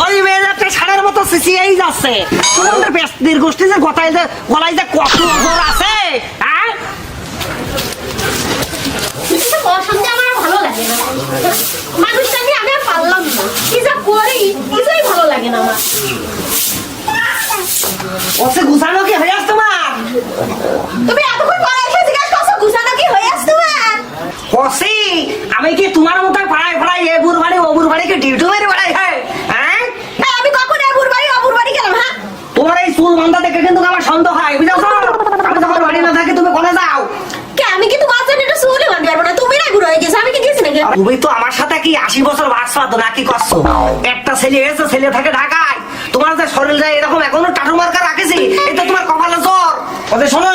ওই মেয়েটা ষাঁড়ের মতো সিসিয়েই যাচ্ছে তোমাদের ব্যস্তির গোষ্ঠী যে গতায় যে গলায় যে কত জোর আছে হ্যাঁ? আমার ভালো লাগে না। মানুষটা নিয়ে আমি পারলাম না। কি যা করি কিছুই ভালো লাগে না আমার। ওসে গুছানো কি হয়ে তুমি এতক্ষণ পরে এসে জিজ্ঞাসা করছ গুছানো কি হয়ে আসছে ওসি আমি কি তোমার মতো পাড়ায় পাড়ায় এ বুড় বাড়ি ও বুড় বাড়িকে ডিউটি মেরে বেড়াই হ্যাঁ এই, আমি কখন এ বুড় বাড়ি অবুর বাড়ি গেলাম হ্যাঁ তোমার এই চুল বান্ধা দেখে কিন্তু আমার সন্দেহ হয় বুঝেছ আমি তোমার বাড়ি না থাকি তুমি কোনে যাও কে আমি কিন্তু বাচ্চাটা একটু চুলে বাঁধতে পারব না তুমি না বুড়ো হয়ে গেছো আমি কি গেছি নাকি তুমি তো আমার সাথে কি আশি বছর পাতো নাকি করছ? একটা ছেলে এসে ছেলে থাকে ঢাকায়। তোমার যে শরীর যায় এরকম এখনও টাটু মার্কা রাখেছি এটা তোমার কপালে জ্বর। ওদের শোনো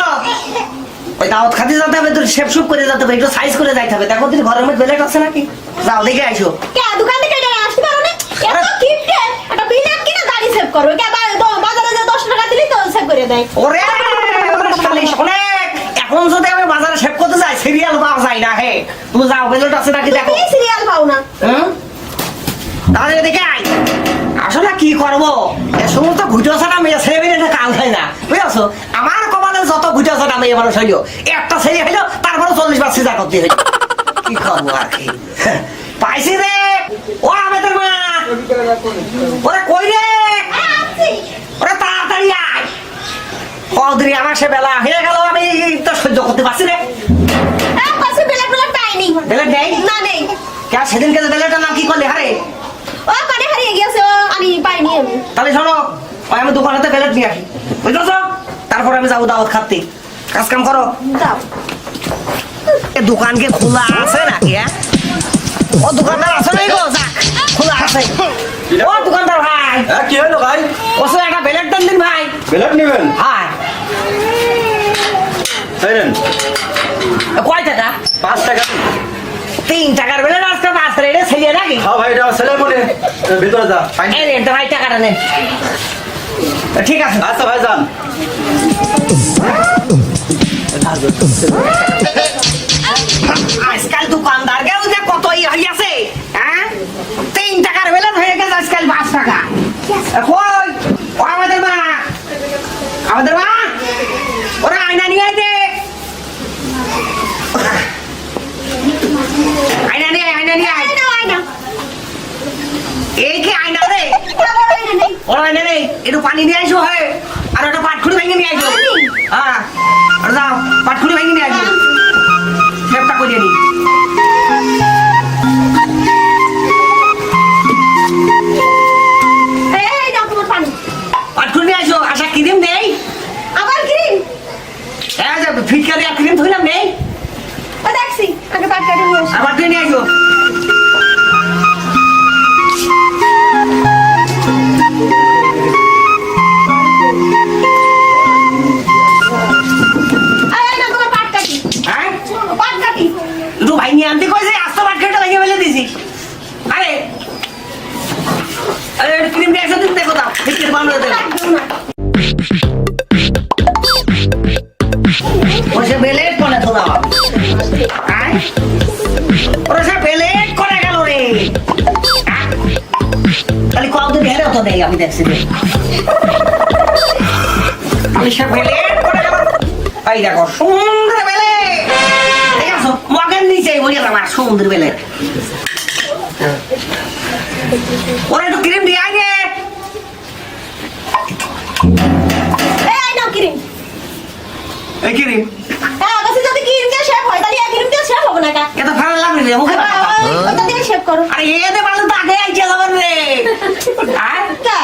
ওই দাওয়াত খাতে যেতে হবে তোর শেপ শুপ করে যেতে হবে একটু সাইজ করে যাইতে হবে। দেখো তুমি ঘরের মধ্যে বেলেট আছে নাকি? যাও দেখে আইসো। দোকান থেকে আসতে পারো না? এত কিপটে একটা বিলেট কিনে দাড়ি সেভ করো। কে বাজারে যে দশ টাকা দিলি তো সেভ করে দেয়। ওরে ওরে শালিশ, অনেক এখন যদি আমি বাজারে করতে যাই সিরিয়াল পাওয়া যায় না হে। তুমি যাও বেলেট আছে নাকি দেখো। সিরিয়াল পাও না। হুম? তাহলে দেখে আসলে কি করব? এ সমস্ত ছাড়া মেয়ে ছেলে মেয়ে কাল খাই না। বুঝেছ? আমার কপালে যত ছাড়া মেয়ে মানুষ হইল একটা ছেলে হইল তারপরে চল্লিশ বার সিজা করতে হইল। কি করব আর কি? পাইছি রে। ও আমাদের মা। ওরে কই রে? ওরে তাড়াতাড়ি আয়। কদিন আমার সে বেলা হয়ে গেল। সহ্য করতে পারছি রে বেলেট বেলেট বেলেট নেই না নেই কে সেদিনকে যে নাম কি করলি হারে? ও কানে হারিয়ে গেছে ও আমি পাইনি আমি। তাহলে শোনো ওই আমি দোকানেতে প্লেট নিয়ে আসি। বুঝতেছ? তারপর আমি যাব দাওয়াত খাতে কাজ কাম করো। দাও। এ দোকান কি খোলা আছে নাকি হ্যাঁ? ও দোকানদার আছে নাই গো? খোলা আছে। ও দোকানদার ভাই। হ্যাঁ কি হলো ভাই? ও একটা বেলেট দেন দিন ভাই। বেলেট নেবেন? হ্যাঁ। কয় টাকা? পাঁচ টাকা। তিন টাকার বেলেট আজকে পাঁচ রেটে ছেলে নাকি? হ্যাঁ ভাই এটা ছেলে ভিতরে যা। এই রেট ভাই টাকাটা নেন ঠিক আছে। আচ্ছা ভাই যান। আজকাল দোকানদার গেল যে কত ই হইয়াছে হ্যাঁ তিন টাকার বেলেট হয়ে গেছে আজকাল পাঁচ টাকা। আমাদের মা। আমাদের মা? ওরা আয়না নিয়ে আয়না আয়, আয়না নিয়ে আয়না আয়না। এই কি আয়না রে। নেই ওরা আয়না নেই একটু পানি নিয়ে আইসো হে। আর ওটা পাটখুড়ি ভেঙে নিয়ে আইসো। পানি? হ্যাঁ আর যাও পাটখুড়ি ভেঙে নিয়ে সেপটা করিয়ে নি। ওরা সে করে গেল রে? খালি কতদিন হেরে তো দেই আমি দেখছি রে। সে বেলেট করে গেল? এই দেখো সুন্দর আছে মগের নিচে, বলি আমার সুন্দর বেলেট ওরা একটু ক্রিম দিয়ে আগে এই এই ক্রিম হ্যাঁ কাছে যদি ক্রিম দিয়ে শেভ হয় তাহলে এই দিয়ে শেভ হবে না কা এত ভালো লাগবে রে মুখে দিয়ে শেভ করো। আরে এতে পারলে তো আগে আইছে যাবেন রে। আর? কা?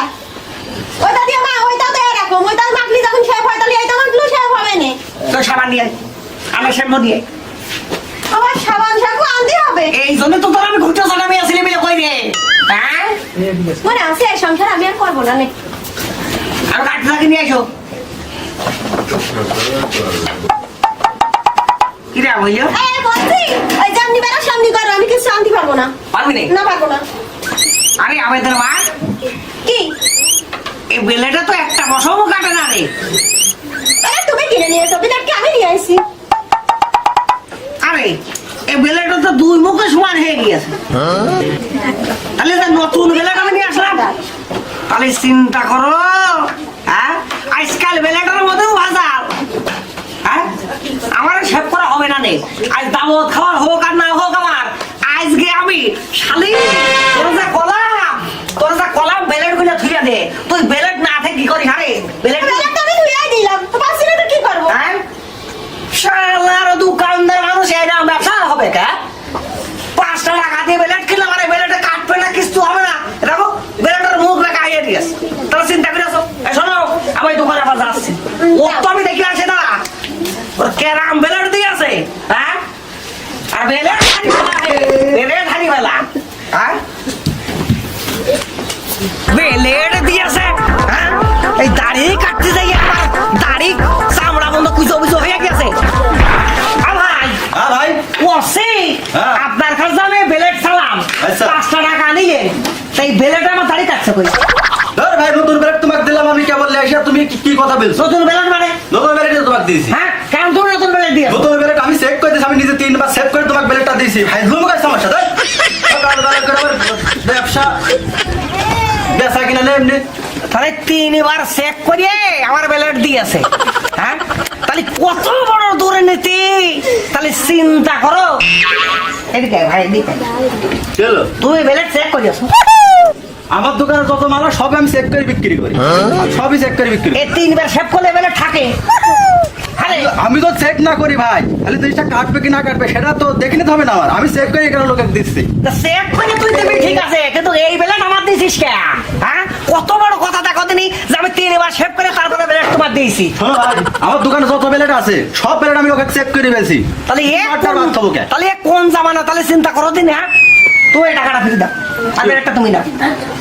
ওইটা দিয়ে মা ওইটা তো এরকম ওইটা মাখলি যখন শেভ হয় তাহলে এইটা মাখলেও শেভ হবে না। তো সাবান নিয়ে আমার শ্যাম্পু দিয়ে আবার সাবান শ্যাম্পু আনতে হবে। এই জন্য তো তোর আমি ঘুরতে আসলে মিলে কই রে? হ্যাঁ? মনে আছে সংসার আমি আর করব না নে। আর কাটতে থাকে নিয়ে আসো। এই বলছি ওই জামনি বেড়া সামনি করো আমি কিছু আনতে পারব না। পারবি নি? না পারব না। আরে আমাদের মা কি? এই বেলেটা তো একটা বসবো কাটে না রে। আরে তুমি কিনে নিয়ে এসো বিরাটকে আমি নিয়ে আসি আরে এই বেলেটা তো দুই মুখে সমান হয়ে গেছে দিয়েছে তাহলে নতুন বেলেট আমি নিয়ে আসলাম। তাহলে চিন্তা করো হ্যাঁ আজকাল বেলেটের মধ্যেও ভাজাল হ্যাঁ আমার সেভ করা হবে না নে আজ দাবত খাওয়ার হোক আর না হোক আমার। আজকে আমি শালি তোর যা কলাম তোর যা কলাম বেলেটগুলো ধুইয়া দে। তুই বেলেট না থাকে কি করি হারে বেলেট আমি ধুইয়াই দিলাম। তো পাঁচ মিনিটে কি করব? হ্যাঁ? শালার দোকানদার মানুষ এরকম ব্যবসা হবে কা? পাঁচটা টাকা দিয়ে বেলেট কিনলে মানে বেলেটে কাটবে না কিছু হবে না। দেখো বেলেটের মুখ রেখা আইয়ে দিয়েছে তাহলে চিন্তা করে আসো শোনো আমি দোকানে আবার যাচ্ছি। ও তো আমি দেখি আসে না। কেরাম বেলেট দিয়েছে হ্যাঁ? বেলেট বেলেট হ্যাঁ বেলেট দিয়েছে এই দাড়ি কাটতে যাই আমার দাড়ি চামড়া বন্ধ কুচো কুচো গেছে। ভাই ভাই। ওসি। আপনার কাছে আমি বেলেট চালাম আচ্ছা। পাঁচটা টাকা নিয়ে। সেই বেলেট আমার দাড়ি কাটছে কই? ধর ভাই নতুন তোমাকে দিলাম আমি কেবল লেখা তুমি কি- কথা বলছো? নতুন বেলেট মানে? নতুন ব্যালেট তোমাকে দিয়েছি। হ্যাঁ কেন তুমি নতুন বেলেট দিয়ে নতুন ব্যালেট আমি সেভ করে দিয়েছি আমি নিজে তিনবার সেভ ভাই আমার সাথে। ব্যবসা। বেচা কিনা নেই এমনি। তাহলে তিনবার চেক করিয়ে আমার বেলেট দিয়েছে হ্যাঁ? তাহলে কত বড় দুর্নীতি? তাহলে চিন্তা করো। এদিকে ভাই এদিকে চলো তুমি বেলেট চেক করিয়েছো আমার দোকানে যত মাল সব আমি চেক করে বিক্রি করি। সবই চেক করে বিক্রি করি। এই তিনবার সেভ করলে বেলেট থাকে। আমি তো চেক না করি ভাই। তাহলে জিনিসটা কাটবে কি না কাটবে সেটা তো দেখে নিতে হবে না আমার। আমি চেক করে এখানে লোকের দিচ্ছি। চেক করে তুই দিবি ঠিক আছে। কিন্তু এই বেলেট আমার দিয়েছিস কে? হ্যাঁ? কত বড় কথা দেখো দিনি যে আমি তিনবার সেভ করে তারপরে বেলেট তোমার দিয়েছি। আমার দোকানে যত ব্যালেট আছে সব ব্যালেট আমি ওকে চেক করে বেছি তাহলে এ? তাহলে কোন জামানা? তাহলে চিন্তা করো দিন হ্যাঁ? তুই এই টাকাটা ফিরে দাও। আর বেলেটটা তুমি দাও।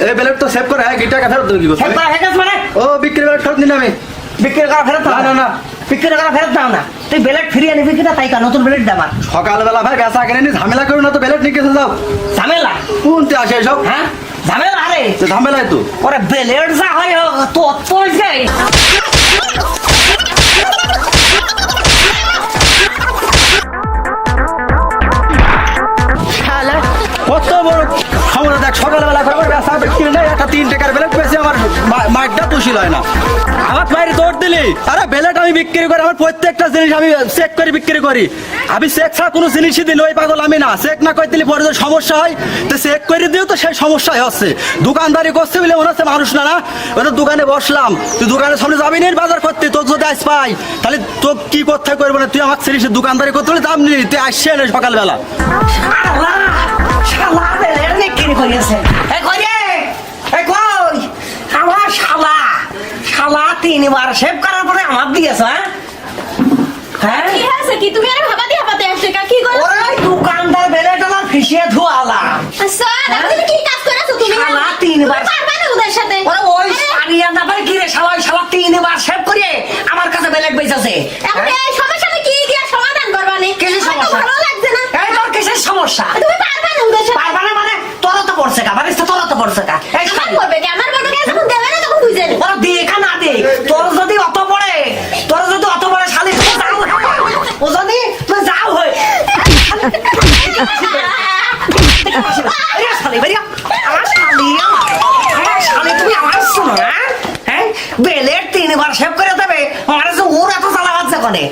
এই ব্যালেট তো সেভ করে হ্যাঁ কি টাকা ফেরত দেবো কি করতে সেভ করা হয়ে গেছে মানে? ও বিক্রি ব্যালেট ফেরত দিন আমি। বিক্রি করা ফেরত না, না, না। বিক্রি করা ফেরত দাও না। তুই বেলেট ফিরিয়ে নিবি কিনা তাই কা নতুন বেলেট দে আমার সকালবেলা ভাই বেচা কিনে নি ঝামেলা করো না তো ব্যালেট নিয়ে গেছে যাও। ঝামেলা? কোনতে আসে সব হ্যাঁ? ঝামেলা আরে। সে ঝামেলাই তো। ওরে বেলেট যা হয় তো তোর যাই কত বড় মাঠটা তুষিল হয় না। আমার বাইরে দৌড় দিলি। আরে ব্যালেট আমি বিক্রি করি, আমার প্রত্যেকটা জিনিস আমি চেক করে বিক্রি করি। আমি চেক ছাড়া কোনো জিনিসই দিল, ওই পাগল আমি না। চেক না করে দিলে পরে যদি সমস্যা হয়, তো চেক করে দিও তো সেই সমস্যাই হচ্ছে। দোকানদারি করছে বলে মনে হচ্ছে মানুষ না না? তো দোকানে বসলাম। তুই দোকানের সামনে যাবি না বাজার করতে? তোর যদি আস পাই, তাহলে তো কি করতে করব না? তুই আমার ছেলে দোকানদারি করতে হলে দাম নিলি তুই আসছে না সকালবেলা। শালা শালা, বেলেট বিক্রি করিয়েছে। এই কই আমার শালা। শালা তিনবার সেভ করার পরে আমার দিয়েছে হ্যাঁ? হ্যাঁ? কি হয়েছে কি? তুমি আর ভাবা দিয়ে হাবাতে আসছে কি করো? ওই দোকানদার বেলেট আমার ফিসিয়ে ধোয়ালা। আচ্ছা দেখো কি কাজ করেছ তুমি? শালা তিনবার পারবা না ওদের সাথে? ওরে ওই সারিয়া না পারে কি রে শালা শালা তিনবার সেভ করিয়ে আমার কাছে বেলেট বেচেছে। এখন এই সমস্যাটা কি? দিয়া সমাধান করবা নি? কিসের সমস্যা? ভালো লাগছে না। এই তোর কিসের সমস্যা? তুমি পারবা না ওদের সাথে? পারবা না মানে তোরা তো পড়ছে তোরা তো পড়ছে কা এই আমার শালি। করবে কি আমার বড় যখন দেবে না তখন বুঝে নেবে ওরা দেখা না দে তোর যদি অত পড়ে তোর যদি অত পড়ে শালি তুই যাও ও যদি তুই যাও হয়ে আরে শালি বেরিয়া আমার শালি আমার আমার শালি তুমি আমার শোনো হ্যাঁ হ্যাঁ বেলের তিনবার সেভ করে দেবে আমার ওর এত চালা বাচ্চা করে